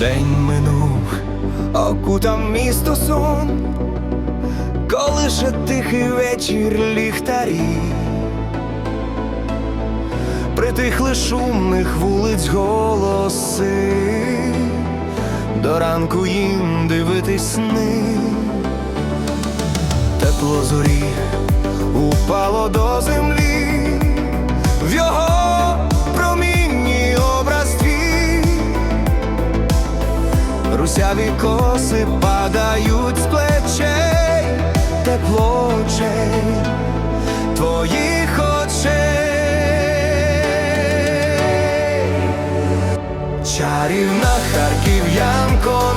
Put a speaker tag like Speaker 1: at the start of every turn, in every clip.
Speaker 1: День минув, окутав місто сон, коли же тихий вечір ліхтарі, притихли шумних вулиць голоси, до ранку їм дивитись сни, тепло зорі упало до землі. в його Русяві коси падають з плечей, тепло очей, твоїх очей. Чарівна харків'янко,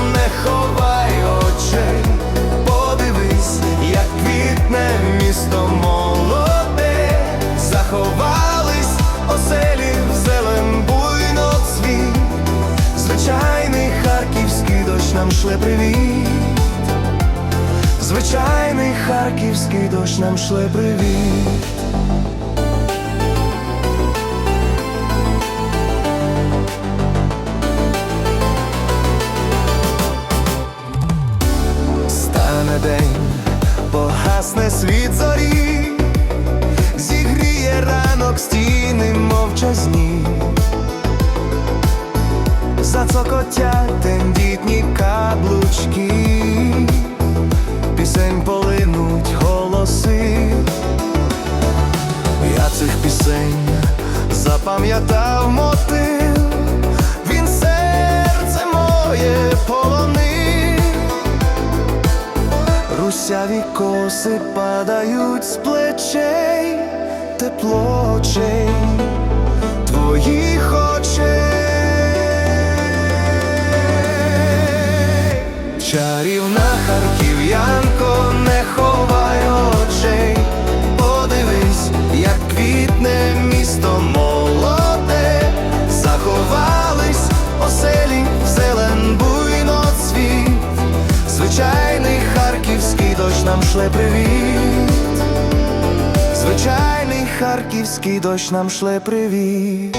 Speaker 1: дощ нам шле привіт. Звичайний харківський дощ нам шле привіт. Стане день, погасне світ зорі, зігріє ранок стіни мовчазні. Зацокотять тендітні запам'ятав мотив, він серце моє полонив. Русяві коси падають з плечей, тепло очей, шле привіт. Звичайний харківський дощ нам шле привіт.